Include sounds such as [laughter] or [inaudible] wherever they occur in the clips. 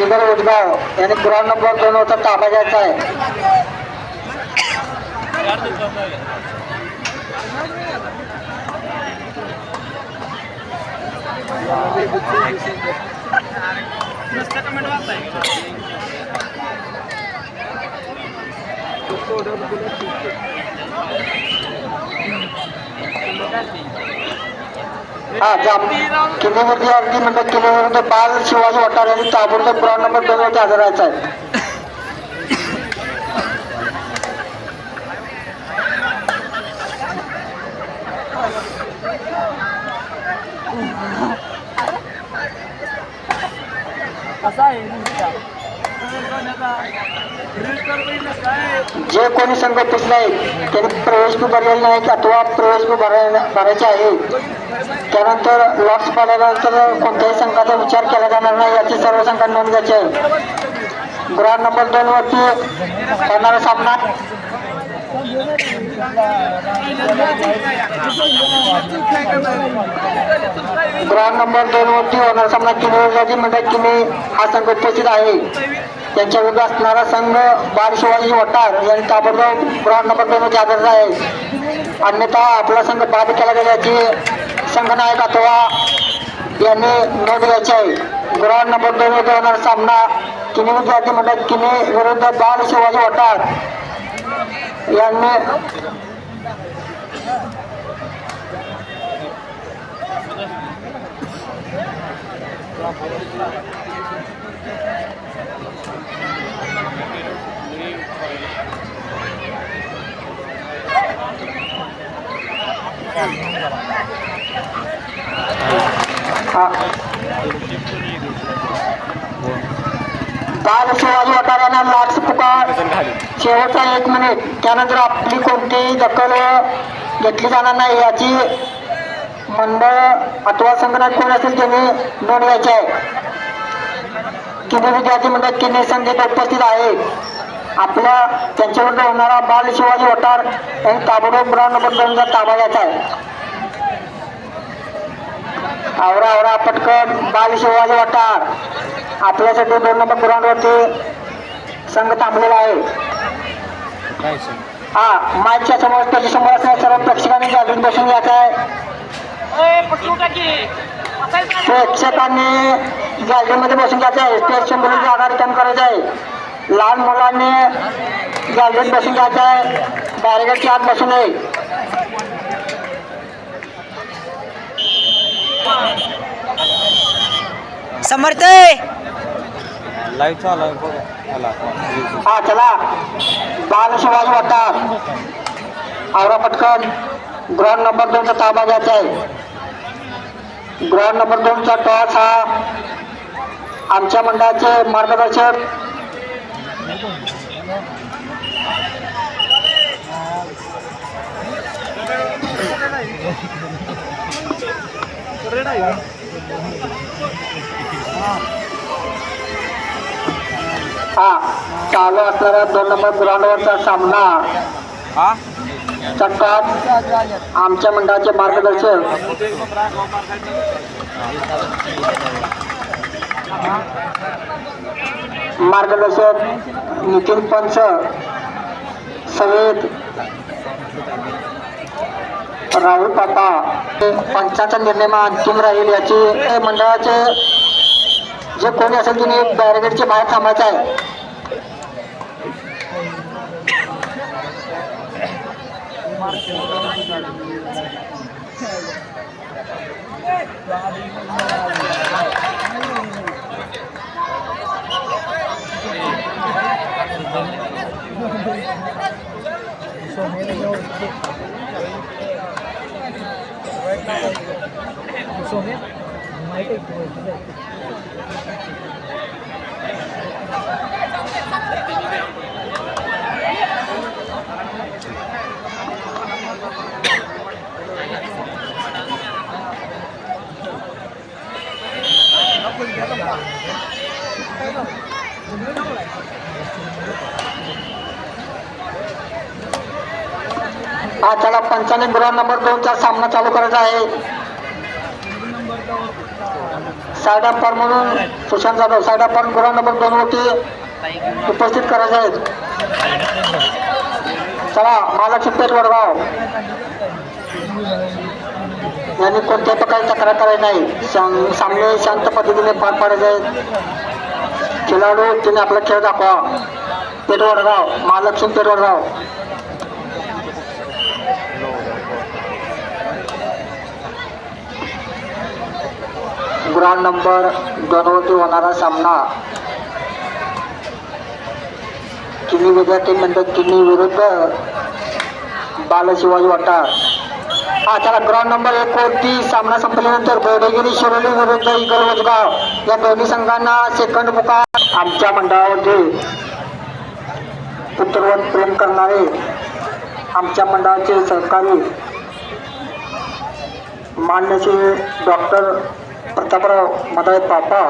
किबर उदगाव यांनी ground number दोन होता ताबा घ्यायचा आहे. हा जाम किल्ले अगदी मंडळ किल्ले बाल शिवाजी वटार आणि ताबडतोब ग्राउंड नंबर दोन वरती हजर राहायचा आहे. जे कोणी संघ पिसले आहेत त्यांनी प्रवेश भरलेला नाही अथवा प्रवेश भरायचा भरायला भरायचे आहे. त्यानंतर लॉट्स पडल्यानंतर कोणत्याही संघाचा विचार केला जाणार नाही याची सर्व संघ नोंद घ्यायची आहे. ग्राउंड नंबर दोन वरती होणारा सामना. ग्राउंड नंबर दोन वरती होणारा सामना किमी म्हणतात किमी हा संघ उपस्थित आहे. त्यांच्या विरुद्ध असणारा संघ बाल शिवाजी वटार यांनी ताबडतोब ग्राउंड नंबर दोन वरती हजर आहे. अन्यथा आपला संघ बाद केला गेल्याची संघनायक अथवा यांनी नोंद घ्यायची आहे ग्राउंड नंबर दोन मध्ये होणारा सामना किनी विद्यार्थी मंडळ किनी विरुद्ध बाल शिवाजी वटार यांनी हा. बाल शिवाजी वटाऱ्यांना लाच पुकार? शेवटचा एक मिनिट त्यानंतर आपली कोणतीही दखल घेतली जाणार नाही याची मंडळ अथवा संगणक कोण असेल त्यांनी नोंद घ्यायची आहे. किती विद्यार्थी मंडळ किन्ही संगीत उपस्थित आहे. आपल्या त्यांच्यावर होणारा बाल शिवाजी वटार यांनी ताबडतोब ग्राउंड नंबर दोनचा ताबा घ्यायचा आहे. आवरा आवरा पटकन. बाल शिवाजी वटार आपल्यासाठी दोन नंबर ग्राउंडवरती संघ थांबलेला आहे. हा माईकच्या समोर त्याच्यासमोर असणाऱ्या सर्व प्रेक्षकांनी गॅलरीत बसून घ्यायचं आहे. प्रेक्षकांनी गॅलरीमध्ये बसून घ्यायचं आहे. स्टेज समोर जागा रिटर्न करायचं आहे. लहान मुलांनी गॅलरीत बसून घ्यायचं आहे. बॅरिगेडच्या आत बसू नये. समर्थ लाईव्ह चालू आहे बघा. चला हा चला. बाल शिवाजी वाटार आवरा पटकन. ग्राउंड नंबर दोनचा ताबा घ्यायचा आहे. ग्राउंड नंबर दोनचा टॉस हा आमच्या मंडळाचे मार्गदर्शक. हा चालू असणाऱ्या दोन नंबर ग्राउंडवरचा सामना. हा? चक्कात आमच्या मंडळाचे मार्गदर्शक. मार्गदर्शक नितीन पंच समेत राहुल काका पंचाचा निर्णय अंतिम राहील याची. मंडळाचे जे कोणी असेल तिने बॅरिगेडच्या बाहेर थांबायचं आहे. हा पंचाने ग्राउंड नंबर दोनचा सामना चालू करायचा आहे. साईड अंपायर म्हणून सुशांत जाधव साईड अंपायर गुरा नंबर दोन वरती उपस्थित करायचे आहेत. चला महालक्ष्मी पेठ वडगाव. यांनी कोणत्याही प्रकारे तक्रार करायची नाही. सामने शांत पद्धतीने पार पाडायचे आहेत. खेळाडू तिने आपला खेळ दाखवा. पेठ वडगाव महालक्ष्मी पेठ वडगाव. ग्राउंड नंबर दोनवरती होणारा सामना. किनी विद्यार्थी मंडळ किनी विरुद्ध बालशिवाजी वाटा हा चला ग्राउंड नंबर एक वरती सामना संपल्यानंतर गोडेगिरी शिरोली विरुद्ध इगलवजगाव या दोन्ही संघांना सेकंड मुका आमच्या मंडळावरती पुत्रवन प्रेम करणारे आमच्या मंडळाचे सहकारी मान्यचे डॉक्टर प्रतापराव मदायत पापा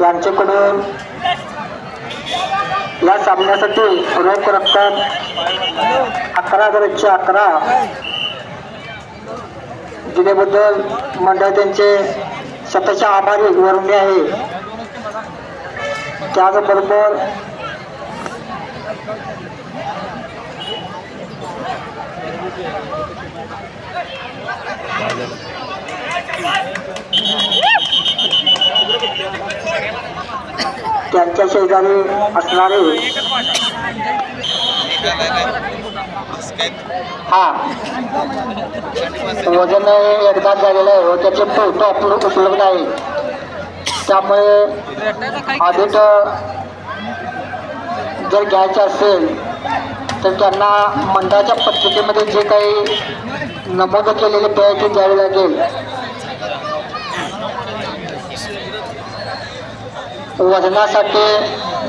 यांच्याकडून या सामन्यासाठी रोख रक्कम अकरा हजार एकशे अकरा. दिल्याबद्दल मंडळ त्यांचे स्वतःचे आभारी वर्णीय आहे. त्याचबरोबर त्यांच्या शेजारी असणारे हा. वजन एकदा झालेलं आहे व त्याचे फोटो उपलब्ध उपलब्ध आहे. त्यामुळे ऑडिट जर घ्यायचं असेल तर त्यांना मंडळाच्या पत्रिकेमध्ये जे काही नमूद केलेले पेय ते द्यावे लागेल. वजनासाठी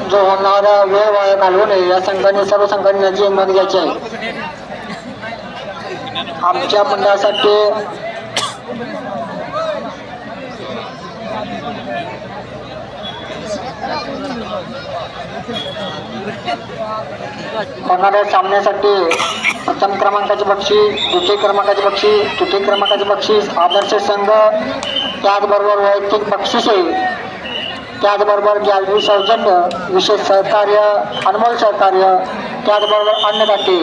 जो होणारा वेळ वाया घालवू नये या संघाने सर्व संघांनी याची घ्यायची आहे. आमच्या मंडळासाठी होणाऱ्या सामन्यासाठी प्रथम क्रमांकाचे बक्षीस द्वितीय क्रमांकाचे बक्षीस तृतीय क्रमांकाचे बक्षीस आदर्श संघ त्याचबरोबर वैयक्तिक बक्षिसे त्याचबरोबर गॅलरी सौजन्य विशेष सहकार्य अनमोल सहकार्य त्याचबरोबर अन्नदाते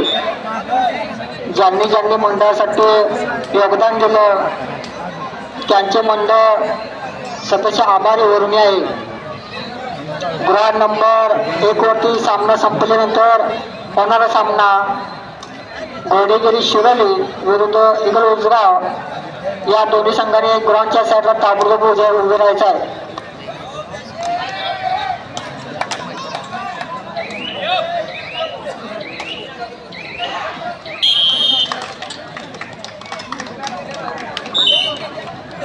ज्यांनी ज्यांनी मंडळासाठी योगदान दिलं त्यांचे मंडळ सतत आभारी वरून आहे. गृह नंबर एक वरती सामना संपल्यानंतर होणारा सामना घोडेगिरी शिरोली विरुद्ध इगल उजराव या दोन्ही संघाने ग्राउंडच्या साईडला ताबडतोब उभे उभे राहायचं आहे.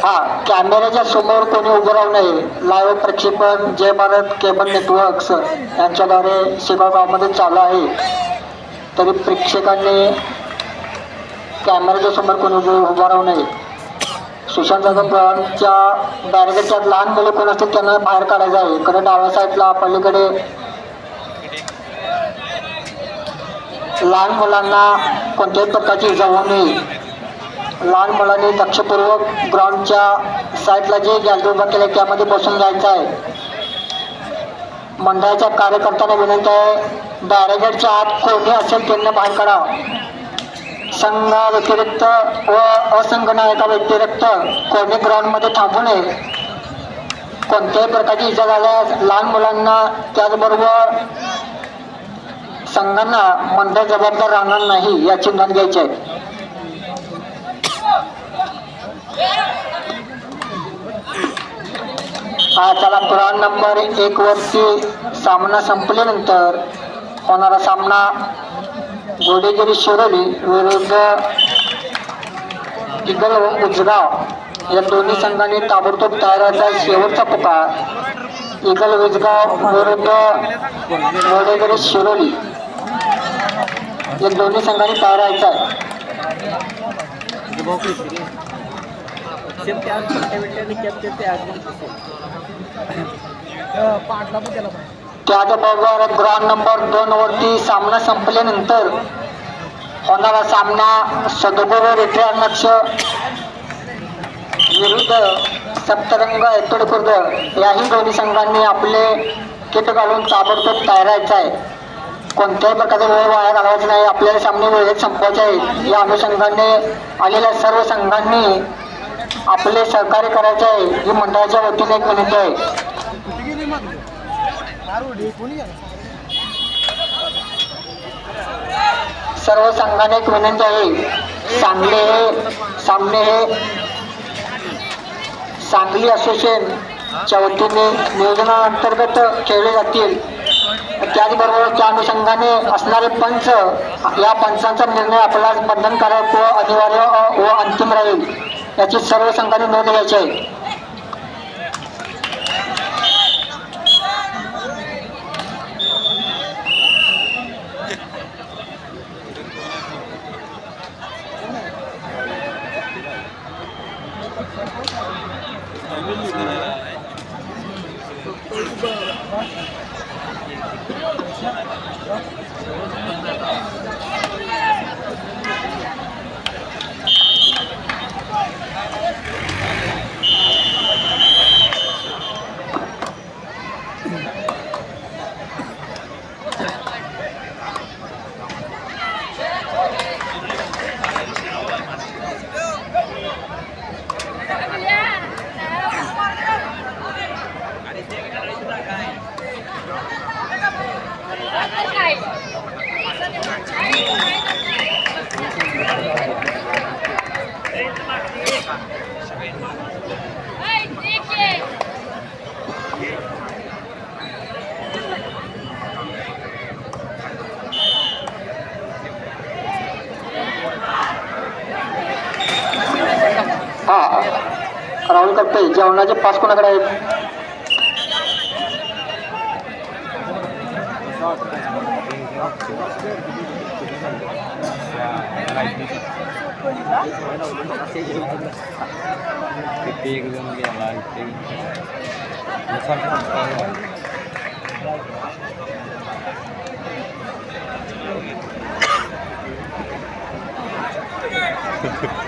हा कॅमेऱ्याच्या समोर कोणी उभं राहू नये. लाईव्ह प्रक्षेपण जय भारत केबल नेटवर्क्स यांच्याद्वारे सेवागावमध्ये चालू आहे. तरी प्रेक्षकांनी कॅमेऱ्याच्या समोर कोणी उभं राहू नये. सुशांत जाधव ब्रॉनच्या बॅरिगेटच्या लहान मुलं कोण असतील त्यांना बाहेर काढायचं आहे. इकडे डाव्या साईडला पलीकडे लहान मुलांना कोणत्याही प्रकारची इजा होऊ नये. लहान मुलांनी लक्षपूर्वक ग्राउंडच्या साईडला जे गॅलरी उभा केलं त्यामध्ये बसून जायचं आहे. मंडळाच्या कार्यकर्त्यांना विनंती आहे बॅरिगेडच्या आत कोणी असेल त्यांना बाहेर काढा. संघ व्यतिरिक्त व असंघ नायका व्यतिरिक्त कोणी ग्राउंडमध्ये थांबू नये. कोणत्याही प्रकारची इजा झाल्यास लहान मुलांना त्याचबरोबर संघांना मंडळ जबाबदार राहणार नाही याची नोंद घ्यायची आहे. हा चला ग्राउंड नंबर एक वरती सामना संपल्यानंतर होणारा सामना घोडेगिरी शिरोली विरुद्ध इगल उजगाव या दोन्ही संघांनी ताबडतोब तयार शेवटचा पुकार. इगल उजगाव विरुद्ध घोडेगिरी शिरोली या दोन्ही संघांनी तयार राहायचा आहे त्याचबरोबर ग्राउंड नंबर दोन वरती सामना संपल्यानंतर होणारा सामना सदगुरू रिट्रेअर नक्ष विरुद्ध सप्तरंग एतोड खुर्द याही दोन्ही संघांनी आपले किट घालून ताबडतोब तयारायचं आहे. कोणत्याही प्रकारचा वेळ वाया घालवायचा नाही. आपल्याला सामने वेळेत संपवायचे आहे या अनुषंगाने आलेल्या सर्व संघांनी आपले सहकार्य करायचे आहे. ही मंडळाच्या वतीने एक विनंती आहे. सर्व संघाने एक विनंती आहे. सांगली हे सामने हे सांगली असोसिएशनच्या वतीने नियोजनाअंतर्गत खेळले जातील. त्याचबरोबर त्या अनुषंगाने असणारे पंच या पंचांचा निर्णय आपला बंधनकारक व अनिवार्य व अंतिम राहील. याची सर्व संघाने नोंद घ्यायची आहे हा राहुल जेवणाचे पास कोणाकडे आहेत? [laughs]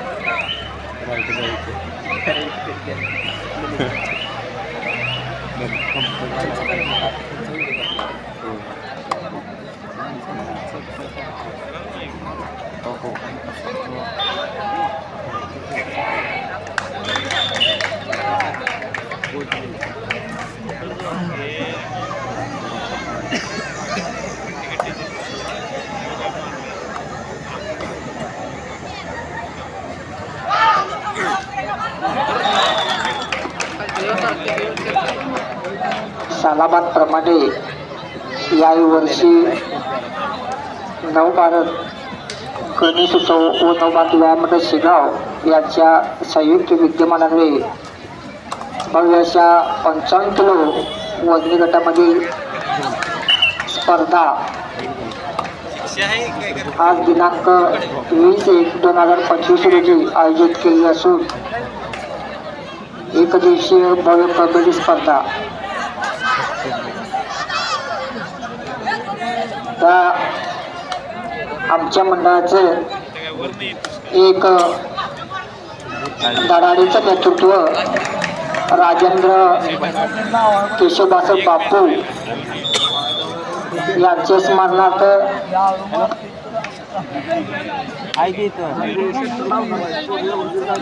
किती एक जण गेला इथे सालाबाद प्रमाणे याही वर्षी नवभारत गणेश उत्सव व नवभारत व्यायामंडळ शेगाव यांच्या संयुक्त विद्यमानाने भव्य अशा पंचावन्न किलो वजनी गटामधील स्पर्धा आज दिनांक वीस एक दोन हजार पंचवीस रोजी आयोजित केली असून एकदिवसीय भव्य कबड्डी स्पर्धा. त्या आमच्या मंडळाचे एक धडाडीचं नेतृत्व राजेंद्र केशवदास बापू यांच्या स्मरणार्थ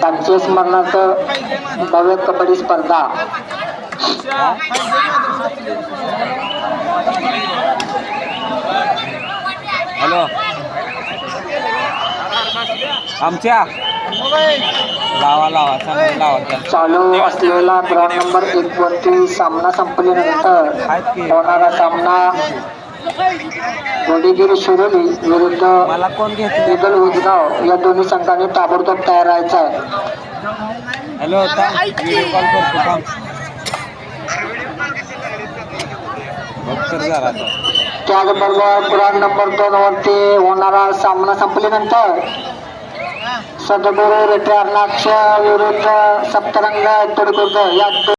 त्यांच्या स्मरणार्थ भव्य कबड्डी स्पर्धा. हॅलो. आमच्या? लावा लावा चांगलं लावा त्याला. चालू असलेला ग्राउंड नंबर एक वरती सामना संपल्यानंतर होणारा सामना वडीगिरी शिरोली विरुद्ध इगल उजगाव या दोन्ही संघांनी ताबडतोब तयार राहायचं आहे. हॅलो. त्याचबरोबर ग्राउंड नंबर दोन वरती होणारा सामना संपल्यानंतर सदगुरू रिटायरनाथच्या विरुद्ध सप्तरंग तोडकुर्द. या